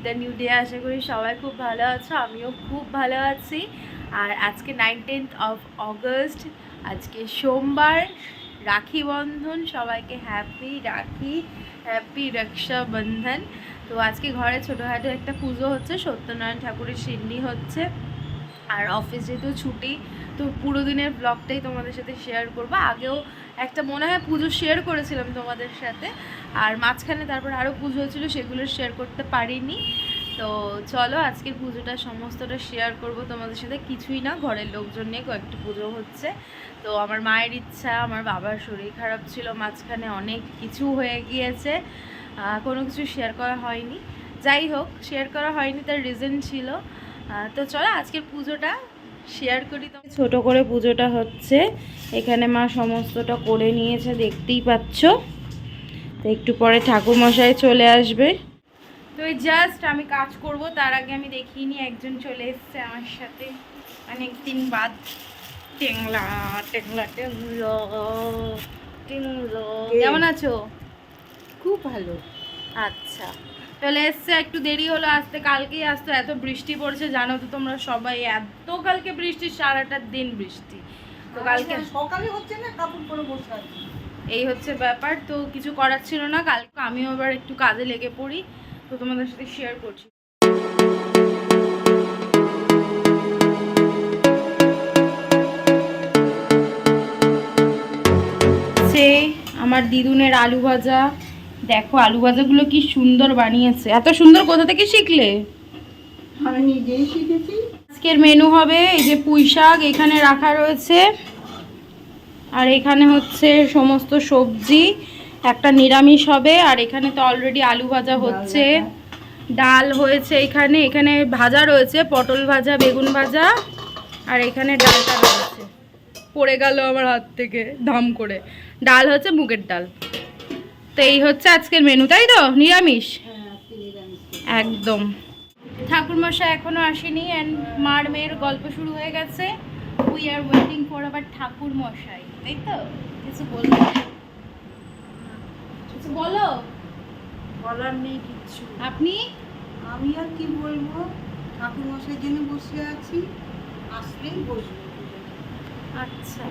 With the new day আশা করি সবাই খুব ভালো আছো, আমিও খুব ভালো আছি। আর আজকে নাইনটিন্থ অফ অগস্ট আজকে সোমবার, রাখি বন্ধন, সবাইকে হ্যাপি রাখি হ্যাপি রক্ষাবন্ধন। তো আজকে ঘরে ছোটোখাটো একটা পুজো হচ্ছে, সত্যনারায়ণ ঠাকুরের সিন্নি হচ্ছে। আর অফিস যেহেতু ছুটি, তো পুরো দিনের ব্লগটাই তোমাদের সাথে শেয়ার করব। আগেও একটা মনে হয় পুজো শেয়ার করেছিলাম তোমাদের সাথে, আর মাঝখানে তারপর আরও পুজো হয়েছিল, সেগুলো শেয়ার করতে পারিনি। তো চলো আজকের পুজোটা সমস্তটা শেয়ার করব তোমাদের সাথে। কিছুই না, ঘরের লোকজন নিয়ে কয়েকটা পুজো হচ্ছে। তো আমার মায়ের ইচ্ছা, আমার বাবার শরীর খারাপ ছিল, মাঝখানে অনেক কিছু হয়ে গিয়েছে কোনো কিছু শেয়ার করা হয়নি। যাই হোক শেয়ার করা হয়নি, তার রিজন ছিল। তো চলো আজকের পুজোটা শেয়ার করি তো ছোট করে পুজোটা হচ্ছে। এখানে মা সমস্তটা করে নিয়েছে দেখতেই পাচ্ছ। তো একটু পরে ঠাকুর মশাই চলে আসবে। তো এই জাস্ট আমি কাজ করব তার আগে আমি দেখিনি একজন চলে এসছে আমার সাথে। অনেক দিন বাদ। টেংলা টেংলা টেংলো টেংলো। কেমন আছো? খুব ভালো। আচ্ছা। চলে এসছে একটু দেরি হলো আসতে কালকেই আসতো এত বৃষ্টি পড়ছে জানো তো তোমরা সবাই এত কালকে বৃষ্টি সারাটা দিন বৃষ্টি। তো কালকে সকালে হচ্ছে না কাপড় পরে বসে এই হচ্ছে ব্যাপার তো কিছু করার ছিল না কালকে আমিও আবার একটু কাজে লেগে পড়ি তো তোমাদের সাথে শেয়ার করছি। সে আমার দিদুনের আলু ভাজা দেখো আলু ভাজাগুলো কি সুন্দর বানিয়েছে। এত সুন্দর কোথা থেকে শিখলে? আমি নিজেই শিখেছি। আজকের মেনু হবে এই যে পুঁই শাক এখানে রাখা রয়েছে। আর এখানে হচ্ছে সমস্ত সবজি একটা নিরামিষ হবে আর এখানে তো অলরেডি আলু ভাজা হচ্ছে। ডাল হয়েছে এখানে এখানে ভাজা রয়েছে পটল ভাজা বেগুন ভাজা আর এখানে ডালটা রয়েছে। পড়ে গেল আমার হাত থেকে ধাম করে। ডাল হচ্ছে মুগের ডাল। তো এই হচ্ছে আজকের মেনু তাই তো? নিরামিষ? একদম। ঠাকুরমশাই এখনও আসেনি অ্যান্ড মার মেয়ের গল্প শুরু হয়ে গেছে। উই আর ওয়েটিং ফর আবার ঠাকুর মশাই তাই তো? কিছু বলব কিছু বলো? বলার নেই কিচ্ছু। আপনি? আমি আর কি বলব? ঠাকুর মশাই জন্য বসে আছি আসলেই বসবো। আচ্ছা।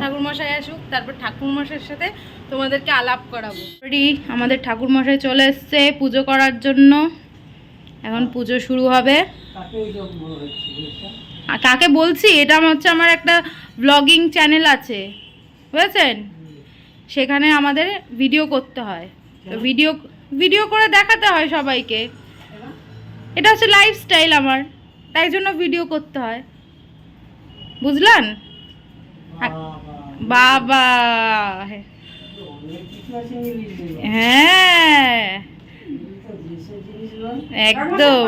ঠাকুর মশাই আসুক, তারপর ঠাকুর মশাইয়ের সাথে তোমাদেরকে আলাপ করাবো। রেডি আমাদের ঠাকুর মশাই চলে এসছে পুজো করার জন্য। এখন পুজো শুরু হবে। কাকে বলছি? এটা হচ্ছে আমার একটা ব্লগিং চ্যানেল আছে। বুঝেছেন? সেখানে আমাদের ভিডিও করতে হয়। তো ভিডিও ভিডিও করে দেখাতে হয় সবাইকে। এটা হচ্ছে লাইফস্টাইল আমার। তাই জন্য ভিডিও করতে হয়। বুঝলেন? বাবা। হ্যাঁ। একদম।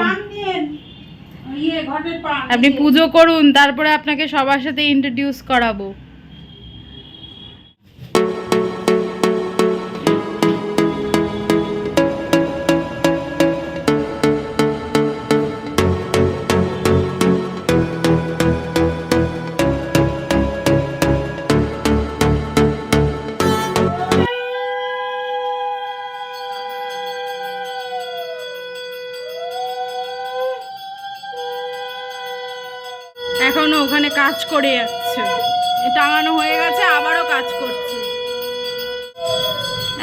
আপনি পুজো করুন তারপরে আপনাকে সবার সাথে ইন্ট্রোডিউস করাবো। এখনও ওখানে কাজ করে যাচ্ছে। টাঙানো হয়ে গেছে, আবারও কাজ করছে।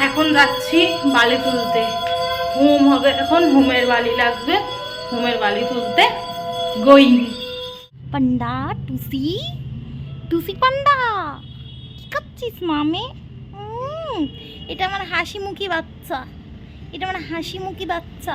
এখন যাচ্ছি বালি তুলতে। হোম হবে, এখন হোমের বালি লাগবে। হোমের বালি তুলতে গোয়িং পান্ডা, টুসি টুসি পান্ডা, কি খাচ্ছিস মামে? এটা আমার হাসি মুখী বাচ্চা। এটা আমার হাসি মুখী বাচ্চা।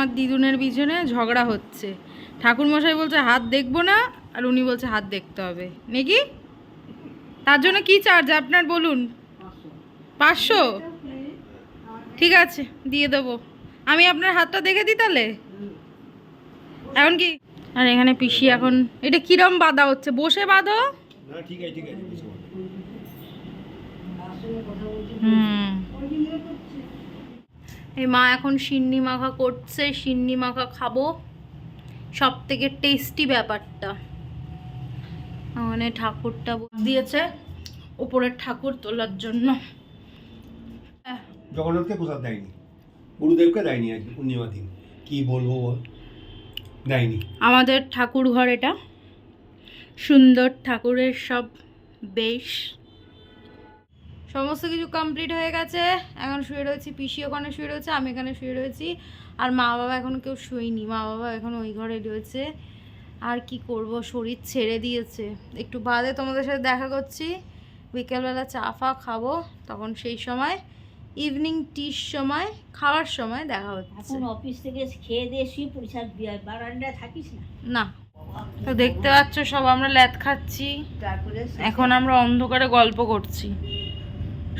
আমার দিদুনের পিছনে ঝগড়া হচ্ছে। ঠাকুরমশাই বলছে হাত দেখব না? আর উনি বলছে হাত দেখতে হবে। নাকি? তার জন্য কি চার্জ? আপনার বলুন। পাঁচশো। ঠিক আছে দিয়ে দেবো। আমি আপনার হাতটা দেখে দিই তাহলে? এখন কি? আর এখানে পিসি এখন এটা কিরম বাঁধা হচ্ছে? বসে বাঁধো। হুম। এই মা এখন সিন্নি মাখা করছে সিন্নি মাখা খাব। সব থেকে টেস্টি ব্যাপারটা। মানে ঠাকুরটা দিয়েছে উপরের ঠাকুর তোলার জন্য। জগন্নাথকে প্রসাদ দেয়নি। গুরুদেবকে দেয়নি আজ পূর্ণিমা দিন কি বলব দেয়নি। আমাদের ঠাকুর ঘর এটা। সুন্দর ঠাকুরের সব বেশ। সমস্ত কিছু কমপ্লিট হয়ে গেছে। এখন শুয়ে রয়েছি পিসি ওখানে শুয়ে রয়েছে আমি এখানে শুয়ে রয়েছি। আর মা বাবা এখন কেউ শুইনি মা বাবা এখন ওই ঘরে রয়েছে। আর কি করব শরীর ছেড়ে দিয়েছে। একটু বাদে তোমাদের সাথে দেখা করছি। বিকেলবেলা চা ফা খাব তখন সেই সময় ইভিনিং টির সময় খাওয়ার সময় দেখা হচ্ছে। অফিস থেকে খেয়ে দিয়ে শুয়ে পরিষ্কার বারান্দায় থাকিস না। না। তো দেখতে পাচ্ছ সব আমরা ল্যাদ খাচ্ছি। তারপরে এখন আমরা অন্ধকারে গল্প করছি।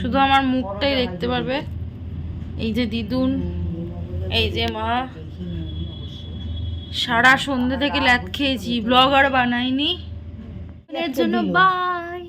শুধু আমার মুখটাই দেখতে পারবে। এই যে দিদুন এই যে মা। সারা সন্ধ্যে থেকে ল্যাদ খেয়েছি ব্লগ আর বানাইনি। এর জন্য বাই